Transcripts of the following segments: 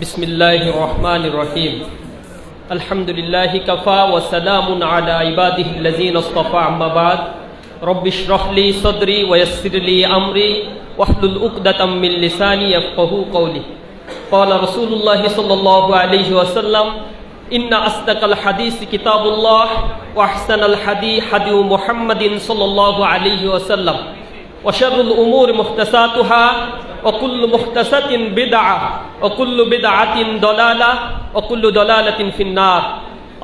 بسم الله الرحمن الرحيم الحمد لله كفى وسلام على عباده الذين اصطفى أما بعد رب اشرح لي صدري ويسر لي أمري واحلل عقدة من لساني يفقه قولي قال رسول الله صلى الله عليه وسلم إن أصدق الحديث كتاب الله وأحسن الحديث حديث محمد صلى الله عليه وسلم وشر الأمور محدثاتها وكل محدثة بدعة وكل بدعة ضلالة وكل ضلالة في النار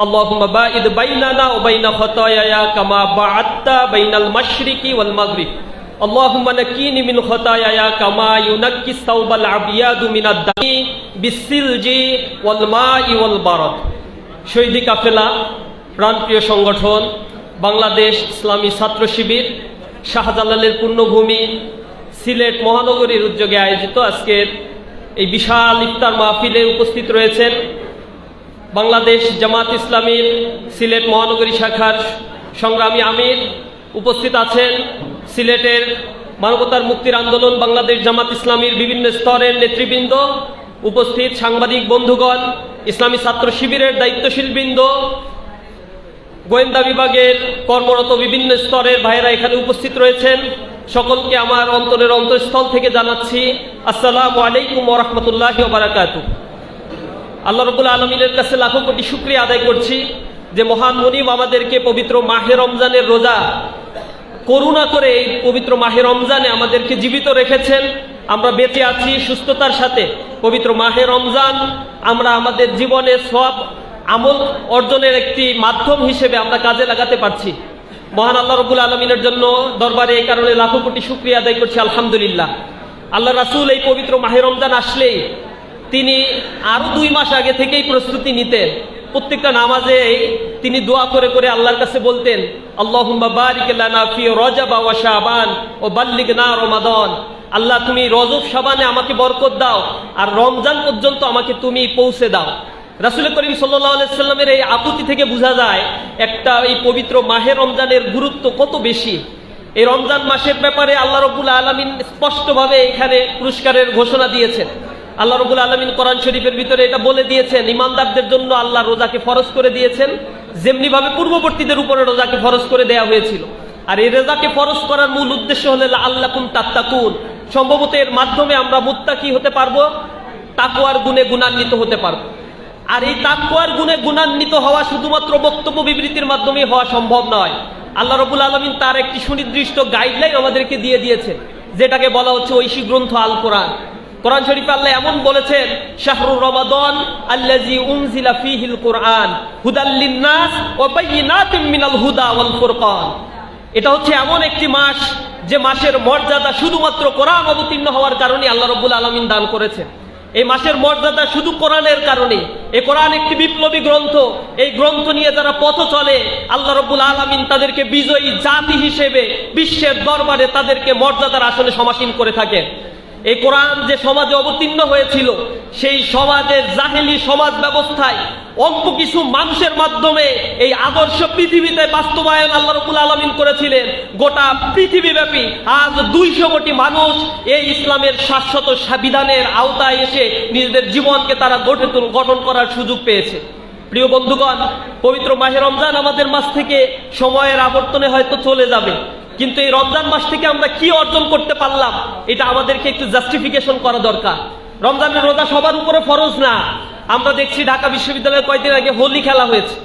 اللهم باعد بيننا وبين خطاياي كما بعدت بين المشرق والمغرب اللهم نكيني من خطاياي كما ينكي الثوب الأبيض من الدم بالثلج والماء والبرد শহীদি কাফেলা প্রাণপ্রিয় সংগঠন বাংলাদেশ ইসলামী ছাত্র শিবির শাহজালালের পূর্ণভূমি সিলেট মহানগরীর উদ্যোগে আয়োজিত আজকের এই বিশাল ইফতার মাহফিলে উপস্থিত রয়েছেন বাংলাদেশ জামাত ইসলামীর সিলেট মহানগরী শাখার সংগ্রামী আমির, উপস্থিত আছেন সিলেটের মানবতার মুক্তির আন্দোলন বাংলাদেশ জামাত ইসলামীর বিভিন্ন স্তরের নেতৃবৃন্দ, উপস্থিত সাংবাদিক বন্ধুগণ, ইসলামী ছাত্র শিবিরের দায়িত্বশীল বৃন্দ, গোয়েন্দা বিভাগের কর্মরত বিভিন্ন স্তরের ভাইয়েরা এখানে উপস্থিত রয়েছেন। সকলকে আমার অন্তরের অন্তঃস্থল থেকে জানাচ্ছি, আসসালামু আলাইকুম ওরহমতুল্লাহ বারাকাতু আল্লাহ রবুল আলমিনের কাছে লাখো কোটি শুক্রিয়া আদায় করছি যে মহান মনিম আমাদেরকে পবিত্র মাহে রমজানের রোজা, করুণা করে এই পবিত্র মাহে রমজানে আমাদেরকে জীবিত রেখেছেন। আমরা বেঁচে আছি সুস্থতার সাথে। পবিত্র মাহে রমজান আমরা আমাদের জীবনে সব আমল অর্জনের একটি মাধ্যম হিসেবে আমরা কাজে লাগাতে পারছি। মহান আল্লাহ রবুল আলমিনের জন্য দরবারে এই কারণে লাখো কোটি শুক্রিয়া আদায় করছি, আলহামদুলিল্লাহ। আল্লাহ রাসুল এই পবিত্র মাহে রমজান আসলেই তিনি আরও দুই মাস আগে থেকেই প্রস্তুতি নিতেন। প্রত্যেকটা নামাজে তিনি দোয়া করে করে আল্লাহর কাছে বলতেন ও বাল্লিগনা রমাদান। আল্লাহ, তুমি রজব সাবানে আমাকে বরকত দাও আর রমজান পর্যন্ত আমাকে তুমি পৌঁছে দাও। রাসুল করিম সাল্লাহ সাল্লামের এই আকুতি থেকে বোঝা যায় একটা এই পবিত্র মাহে রমজানের গুরুত্ব কত বেশি? এই রমজান মাসের ব্যাপারে আল্লাহ রবুল আলমিন স্পষ্টভাবে এখানে পুরস্কারের ঘোষণা দিয়েছেন। আল্লাহ রবুল আলমিন কোরআন শরীফের ভিতরে এটা বলে দিয়েছেন, ইমানদারদের জন্য আল্লাহ রোজাকে ফরজ করে দিয়েছেন যেমনি ভাবে পূর্ববর্তীদের উপরে রোজাকে ফরজ করে দেয়া হয়েছিল। আর এই রোজাকে ফরজ করার মূল উদ্দেশ্য হলে আল্লাহ কুন তাত্তাকুন। সম্ভবত এর মাধ্যমে আমরা মুত্তাকি হতে পারব তাকুয়ার গুণে গুণান্বিত হতে পারব। আর এই তাকুয়ার গুণে গুণান্বিত হওয়া শুধুমাত্র বক্তব্য বিবৃতির মাধ্যমে হওয়া সম্ভব নয়। আল্লাহ রবুল আলমিন তার একটি সুনির্দিষ্ট গাইডলাইন আমাদেরকে দিয়ে দিয়েছে যেটাকে বলা হচ্ছে ঐশী গ্রন্থ আল কোরআন। কোরআন শরীফ আল্লাহ এমন বলেছেন শাহরুর রমাদন আল্লাজি উনজিলা ফিহিল কোরআন হুদাল্লিন নাস ওয়া বাইয়িনাতিম মিনাল হুদা ওয়াল ফুরকান। এটা হচ্ছে এমন একটি মাস, যে মাসের মর্যাদা শুধুমাত্র কোরআন অবতীর্ণ হওয়ার কারণে আল্লাহ রব্বুল আলমিন দান করেছেন। এই মাসের মর্যাদা শুধু কোরআনের কারণে এই কোরআন একটি বিপ্লবী গ্রন্থ। এই গ্রন্থ নিয়ে যারা পথ চলে, আল্লাহ রব্বুল আলমিন তাদেরকে বিজয়ী জাতি হিসেবে, বিশ্বের দরবারে তাদেরকে মর্যাদার আসলে সমাসীন করে থাকেন। এই কোরআন যে সমাজে অবতীর্ণ হয়েছিল, সেই সমাজের জাহেলি সমাজ ব্যবস্থায় অল্প কিছু মানুষের মাধ্যমে এই আদর্শ পৃথিবীতে বাস্তবায়ন আল্লাহ রবুল আলমিন করেছিলেন। গোটা পৃথিবীব্যাপী আজ দুইশো কোটি মানুষ এই ইসলামের শাশ্বত বিধানের আওতায় এসে নিজেদের জীবনকে তারা গঠে গঠন করার সুযোগ পেয়েছে। প্রিয় বন্ধুগণ, পবিত্র মাহে রমজান আমাদের মাস থেকে সময়ের আবর্তনে হয়তো চলে যাবে। কিন্তু এই রমজান মাস থেকে আমরা কি অর্জন করতে পারলাম, এটা আমাদেরকে একটু জাস্টিফিকেশন করা দরকার। রমজানের রোজা সবার উপরে ফরজ না। আমরা দেখছি ঢাকা বিশ্ববিদ্যালয়ে কয়েকদিন আগে হোলি খেলা হয়েছে।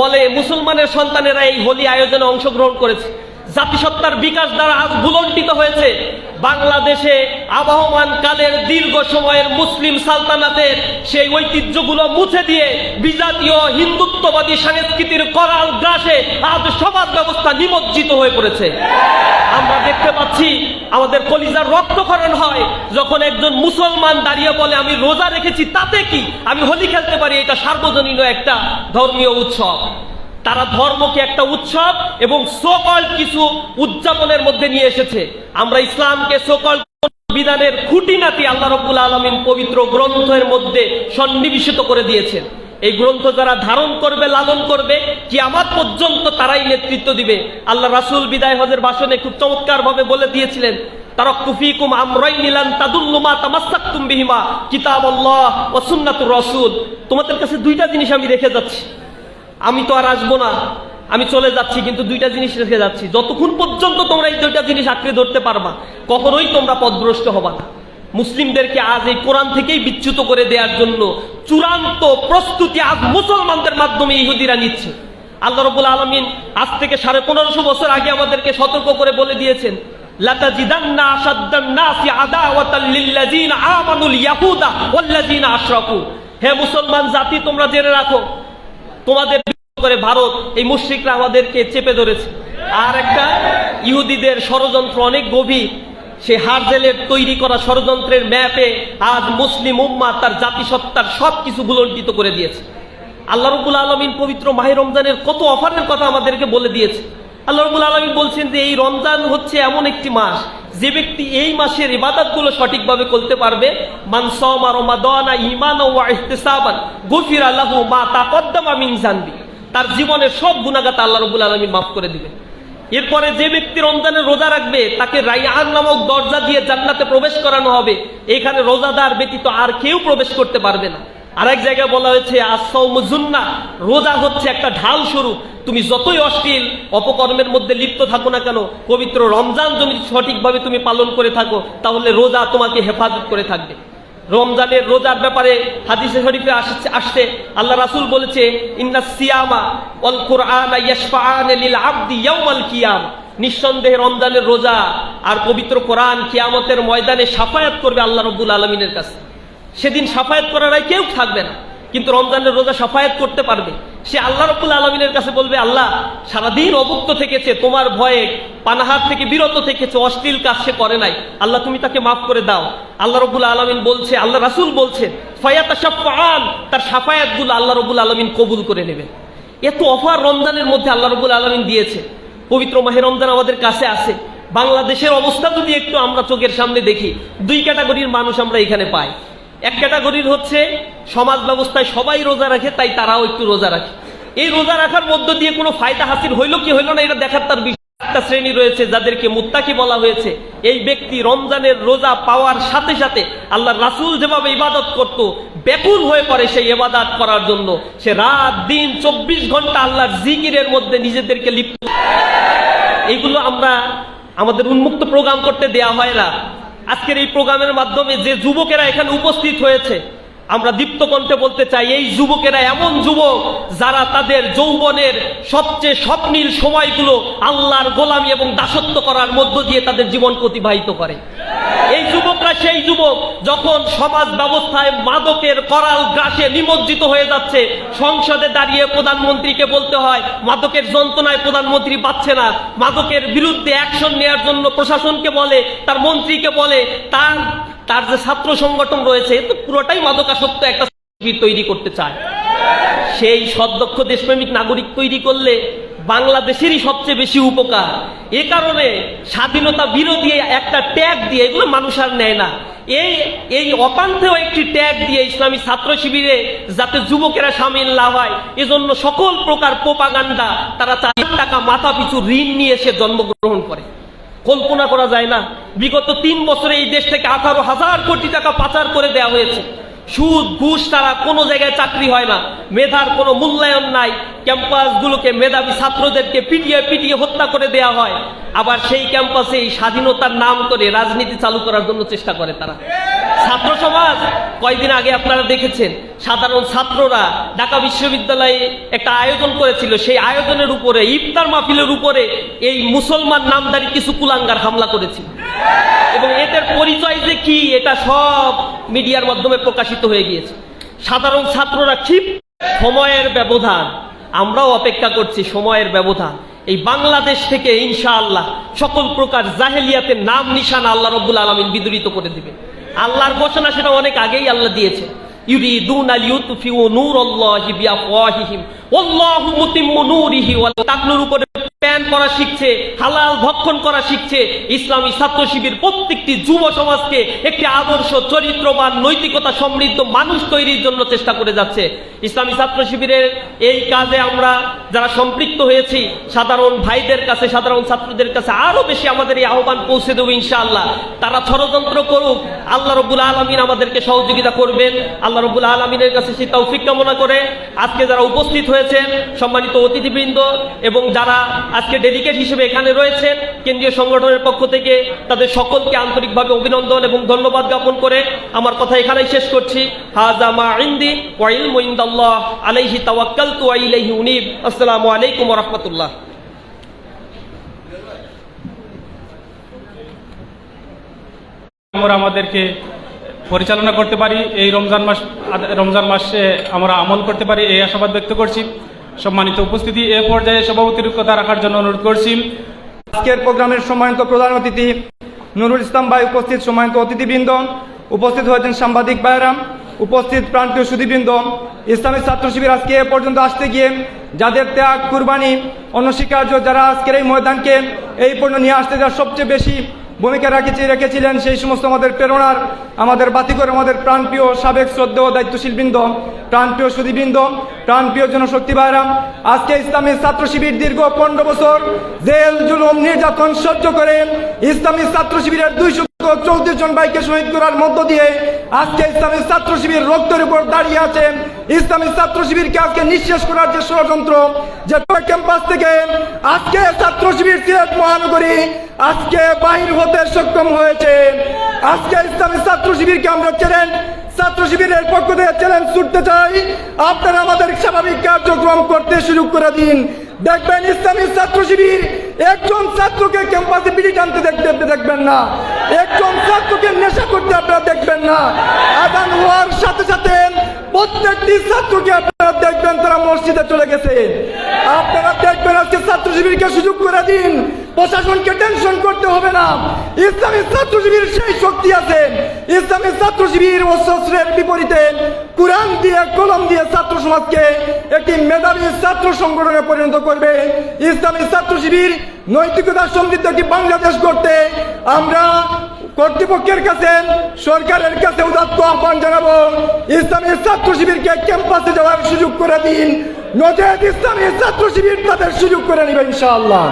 বলে মুসলমানের সন্তানেরা এই হোলি আয়োজনে অংশগ্রহণ করেছে। জাতিসত্তার বিকাশ দ্বারা আজ ভুলন্টিত হয়েছে। বাংলাদেশে আবহমান কালের দীর্ঘ সময়ের মুসলিম সালতানাতের সেই ঐতিহ্যগুলো মুছে দিয়ে বিজাতীয় হিন্দুত্ববাদী সংস্কৃতির করাল গ্রাসে আজ সমাজ ব্যবস্থা নিমজ্জিত হয়ে পড়েছে। আমরা দেখতে পাচ্ছি আমাদের কলিজার রক্তক্ষরণ হয়, যখন একজন মুসলমান দাঁড়িয়ে বলে, আমি রোজা রেখেছি, তাতে কি? আমি হোলি খেলতে পারি। এটা সার্বজনীন একটা ধর্মীয় উৎসব। তারা ধর্মকে একটা উৎসব এবং সকল কিছু উদযাপনের মধ্যে নিয়ে এসেছে। আমরা ইসলামকে সকল বিধানের খুঁটিনাটি আল্লাহ রব্বুল আলমিন পবিত্র গ্রন্থের মধ্যে সন্নিবেশিত করে দিয়েছেন। এই গ্রন্থ যারা ধারণ করবে, লালন করবে কি আমার পর্যন্ত তারাই নেতৃত্ব দিবে। আল্লাহ রাসুল বিদায় হজের ভাষণে খুব চমৎকার ভাবে বলে দিয়েছিলেন তারাক্তু ফীকুম আমরাইন লান তাদুল্লু মা তামাসসাকতুম বিহিমা কিতাবাল্লাহ ওয়া সুন্নাতুর রাসূল। তোমাদের কাছে দুইটা জিনিস আমি রেখে যাচ্ছি। আমি তো আর আসব না। আমি চলে যাচ্ছি, কিন্তু দুইটা জিনিস রেখে যাচ্ছি। যতক্ষণ পর্যন্ত তোমরা এই দুইটা জিনিস আঁকড়ে ধরতে পারবা, কখনোই তোমরা পদভ্রষ্ট হবা না। মুসলিমদেরকে আজ এই কোরআন থেকেই বিচ্যুত করে দেওয়ার জন্য চূড়ান্ত প্রস্তুতি আজ মুসলমানদের মাধ্যমে ইহুদিরা নিচ্ছে। আল্লাহ রবুল আলমিন আজ থেকে সাড়ে পনেরোশো বছর আগে আমাদেরকে সতর্ক করে বলে দিয়েছেন হে মুসলমান জাতি, তোমরা জেনে রাখো, তোমাদের করে ভারত এই মুশ্রিকরা আমাদেরকে চেপে ধরেছে। আর একটা ইহুদিদের ষড়যন্ত্র অনেক গভীর। সে হারজেলের তৈরি করা ষড়যন্ত্রের ম্যাপে আজ মুসলিম উম্মা তার জাতিসত্তার সব কিছু বুলন্ডিত করে দিয়েছে। আল্লাহ রবুল আলমিন পবিত্র মাহে রমজানের কত অফারের কথা আমাদেরকে বলে দিয়েছে। আল্লাহ রবুল আলমিন বলছেন যে এই রমজান হচ্ছে এমন একটি মাস, যে ব্যক্তি এই মাসের ইবাদতগুলো সঠিকভাবে করতে পারবে। মানসমা রমাদানা ইমান ওয়া ইহতিসাবান, গফির আল্লাহু মা তাকদ্দামা মিন জানবি তার জীবনের সব গুণাগাত আল্লাহ রবুল আলমিন মাফ করে দিবেন এরপরে যে ব্যক্তি রমজানের রোজা রাখবে, তাকে রাইয়ান নামক দরজা দিয়ে জান্নাতে প্রবেশ করানো হবে। এখানে রোজাদার ব্যতীত আর কেউ প্রবেশ করতে পারবে না। আরেক জায়গায় বলা হয়েছে আসৌমুজুন্না রোজা হচ্ছে একটা ঢাল স্বরূপ তুমি যতই অশ্লীল অপকর্মের মধ্যে লিপ্ত থাকো না কেন, পবিত্র রমজান যদি সঠিকভাবে তুমি পালন করে থাকো, তাহলে রোজা তোমাকে হেফাজত করে থাকবে। রমজানের রোজার ব্যাপারে হাদিসে শরীফে আসছে আসছে। আল্লাহ রাসুল বলেছে, ইন্না সিয়ামা অল কোরআন আবদি ইয়াউমাল কিয়াম। নিঃসন্দেহে রমজানের রোজা আর পবিত্র কোরআন কিয়ামতের ময়দানে সাফায়াত করবে আল্লাহ রব্বুল আলমিনের কাছে। সেদিন সাফায়াত করার কেউ থাকবে না। কিন্তু রমজানের রোজা সাফায়াত করতে পারবে। সে আল্লাহ রব্বুল আলমিনের কাছে বলবে, আল্লাহ, সারাদিন অভুক্ত থেকেছে, তোমার ভয়ে পানাহার থেকে বিরত থেকেছে, অশ্লীল কাজ সে করে নাই। আল্লাহ, তুমি তাকে মাফ করে দাও। আল্লাহ রব্বুল আলমিন বলছে, আল্লাহ রাসুল বলছে ফয়াতা সাফান তার সাফায়াতগুলো আল্লাহ রব্বুল আলমিন কবুল করে নেবেন এত অফার রমজানের মধ্যে আল্লাহ রব্বুল আলমিন দিয়েছে। পবিত্র মাহে রমজান আমাদের কাছে আছে। বাংলাদেশের অবস্থা যদি একটু আমরা চোখের সামনে দেখি, দুই ক্যাটাগরির মানুষ আমরা এখানে পাই। এক ক্যাটাগরির হচ্ছে সমাজ ব্যবস্থায় সবাই রোজা রাখে, তাই তারাও একটু রোজা রাখে। এই রোজা রাখার মধ্য দিয়ে কোনো ফায়দা হাসিল হইল কি হইল না, এটা দেখার তার বিষয় একটা শ্রেণি রয়েছে যাদেরকে মুত্তাকি বলা হয়েছে। এই ব্যক্তি রমজানের রোজা পাওয়ার সাথে সাথে আল্লাহ রাসূল যেভাবে ইবাদত করত, ব্যাকুল হয়ে পড়ে সেই ইবাদত করার জন্য। সে রাত, দিন, চব্বিশ ঘণ্টা আল্লাহর জিকিরের মধ্যে নিজেদেরকে লিপ্ত এইগুলো আমরা আমাদের উন্মুক্ত প্রোগ্রাম করতে দেয়া হয় না। আজকের এই প্রোগ্রামের মাধ্যমে যে যুবকেরা এখানে উপস্থিত হয়েছে, আমরা দীপ্ত কণ্ঠে বলতে চাই, এই যুবকেরা এমন যুবক যারা তাদের যৌবনের সবচেয়ে স্বপ্নীল সময়গুলো আল্লাহর গোলামি এবং দাসত্ব করার মধ্য দিয়ে তাদের জীবন অতিবাহিত করে। এই যুবকরা সেই যুবক যখন সমাজ ব্যবস্থায় মাদকের করাল গ্রাসে নিমজ্জিত হয়ে যাচ্ছে, সংসদে দাঁড়িয়ে প্রধানমন্ত্রীকে বলতে হয়, মাদকের যন্ত্রণায় প্রধানমন্ত্রী পাচ্ছে না। মাদকের বিরুদ্ধে অ্যাকশন নেওয়ার জন্য প্রশাসনকে বলে, তার মন্ত্রীকে বলে, তার তার যে ছাত্র সংগঠন রয়েছে পুরোটাই মাদকাসক্ত একটা তৈরি করতে চায়। সেই সদক্ষ দেশপ্রেমিক নাগরিক তৈরি করলে বাংলাদেশেরই সবচেয়ে বেশি উপকার। এ কারণে স্বাধীনতা বিরোধী একটা ট্যাগ দিয়ে এগুলো মানুষ আর নেয় না। এই এই অপান্থেও একটি ট্যাগ দিয়ে ইসলামী ছাত্র শিবিরে যাতে যুবকেরা সামিল না হয়, এজন্য সকল প্রকার পোপাগান্ডা তারা চার টাকা মাথা পিছু ঋণ নিয়ে সে জন্মগ্রহণ করে। কল্পনা করা যায় না। বিগত তিন বছরে এই দেশ থেকে আঠারো হাজার কোটি টাকা পাচার করে দেওয়া হয়েছে। সুদ, ঘুষ ছাড়া কোনো জায়গায় চাকরি হয় না। মেধার কোনো মূল্যায়ন নাই। ক্যাম্পাসগুলোকে মেধাবী ছাত্রদেরকে পিটিয়ে পিটিয়ে হত্যা করে দেওয়া হয়। আবার সেই ক্যাম্পাসে এই স্বাধীনতার নাম করে রাজনীতি চালু করার জন্য চেষ্টা করে তারা। ছাত্র সমাজ কয়েকদিন আগে আপনারা দেখেছেন, সাধারণ ছাত্ররা ঢাকা বিশ্ববিদ্যালয়ে একটা আয়োজন করেছিল। সেই আয়োজনের উপরে, ইফতার মাহফিলের উপরে এই মুসলমান নামদারি কিছু কুলাঙ্গার হামলা করেছিল। এবং এদের পরিচয় যে কি, এটা সব মিডিয়ার মাধ্যমে প্রকাশিত হয়ে গিয়েছে। সাধারণ ছাত্ররা ক্ষিপ সময়ের ব্যবধান। আমরাও অপেক্ষা করছি সময়ের ব্যবধান। এই বাংলাদেশ থেকে ইনশাআল্লাহ সকল প্রকার জাহেলিয়াতের নাম নিশান আল্লাহ রব্বুল আলমিন বিদরিত করে দিবেন আল্লাহর ঘোষণা সেটা অনেক আগেই আল্লাহ দিয়েছে। ইউরিদুন আল ইউতফিউ নূরাল্লাহি বিআফওয়াহিহিম। প্যান করা শিখছে, হালাল ভক্ষণ করা শিখছে। ইসলামী ছাত্র শিবির প্রত্যেকটি যুব সমাজকে একটি আদর্শ, চরিত্রবান, নৈতিকতা সমৃদ্ধ মানুষ তৈরির জন্য চেষ্টা করে যাচ্ছে। ইসলামী ছাত্র শিবিরের এই কাজে আমরা যারা সম্পৃক্ত হয়েছি, সাধারণ ভাইদের কাছে, সাধারণ ছাত্রদের কাছে আরও বেশি আমাদের এই আহ্বান পৌঁছে দেবো ইনশাআল্লাহ। তারা ষড়যন্ত্র করুক, আল্লাহ রবুল আলমিন আমাদেরকে সহযোগিতা করবেন। আল্লাহ রবুল আলমিনের কাছে সেই তৌফিক কামনা করে আজকে যারা উপস্থিত হয়েছেন সম্মানিত অতিথিবৃন্দ এবং যারা আজকে ডেডিকেট হিসেবে এখানে রয়েছেন, কেন্দ্রীয় সংগঠনের পক্ষ থেকে তাদের সকলকে আন্তরিকভাবে অভিনন্দন এবং ধন্যবাদ জ্ঞাপন করে আমার কথা এখানেই শেষ করছি। আমরা আমাদেরকে পরিচালনা করতে পারি। এই রমজান মাস, রমজান মাসে আমরা আমল করতে পারি, এই আশাবাদ ব্যক্ত করছি। সম্মানিত উপস্থিতি, এ পর্যায়ে সভাপতির কথা রাখার জন্য অনুরোধ করছি। আজকের প্রোগ্রামের সম্মানিত প্রধান অতিথি নুরুল ইসলাম ভাই উপস্থিত, সম্মানিত অতিথিবৃন্দ। উপস্থিত হয়েছেন সাংবাদিক ভাইরাম, উপস্থিত প্রান্তীয় সুদীবৃন্দ ইসলামী ছাত্র শিবির আজকে এ পর্যন্ত আসতে গিয়ে যাদের ত্যাগ, কুরবানি, অনস্বীকার্য যারা আজকের এই ময়দানকে এই পর্যন্ত নিয়ে আসতে যা সবচেয়ে বেশি ভূমিকা রাখেছি রেখেছিলেন সেই সমস্ত আমাদের প্রেরণার, আমাদের বাতিকর আমাদের প্রাণপ্রিয় সাবেক শ্রদ্ধেয় দায়িত্বশীল বৃন্দ প্রাণপ্রিয় সুদীবৃন্দ প্রাণপ্রিয় জনশক্তি ভাইরাম। আজকে ইসলামী ছাত্র শিবির দীর্ঘ পনেরো বছর জেল, জুলুম, নির্যাতন সহ্য করে ইসলামী ছাত্র শিবিরের দুইশো চৌত্রিশ জন ভাইকে শহীদ করার মধ্য দিয়ে আজকে ইসলামী ছাত্র শিবির রক্তের উপর দাঁড়িয়ে আছে। ইসলামী ছাত্র শিবিরকে আজকে নিঃশেষ করার যে ষড়যন্ত্র, যে ক্যাম্পাস থেকে আজকে ছাত্র শিবির সিলেট মহানগরী আজকে বাহির হতে সক্ষম হয়েছে। আজকে ইসলামী ছাত্র শিবিরকে আমরা চ্যালেঞ্জ ছাত্র শিবিরের পক্ষ থেকে চ্যালেঞ্জ ছুটতে চাই। আপনারা আমাদের স্বাভাবিক কার্যক্রম করতে শুরু করে দিন। দেখবেন ইসলামী ছাত্র শিবির একজন ছাত্রকে ক্যাম্পাসে বিড়ি টানতে দেখবেন না। একজন ছাত্রকে নেশা করতে আপনারা দেখবেন না। আদান হওয়ার সাথে সাথে প্রত্যেকটি ছাত্রকে আপনারা দেখবেন তারা মসজিদে চলে গেছে। আপনারা দেখবেন আজকে ছাত্র শিবিরকে সুযোগ করে দিন। প্রশাসনকে টেনশন করতে হবে না। ইসলামী ছাত্র শিবির সেই শক্তি আছে। ইসলামী ছাত্র শিবির অস্ত্রের বিপরীতে কোরআন দিয়ে, কলম দিয়ে ছাত্র সমাজকে একটি মেধাবী ছাত্র সংগঠনে পরিণত করবে। ইসলামী ছাত্র শিবির নৈতিকতা সমৃদ্ধ বাংলাদেশ করতে আমরা কর্তৃপক্ষের কাছে, সরকারের কাছে উদাত্ত আহ্বান জানাব, ইসলামী ছাত্র শিবিরকে ক্যাম্পাসে যাওয়ার সুযোগ করে দিন। নজরত ইসলামী ছাত্র শিবির তাদের সুযোগ করে নেবে ইনশাআল্লাহ।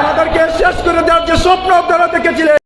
আমাদেরকে শেষ করে দেওয়ার যে স্বপ্ন আপনারা দেখেছিলেন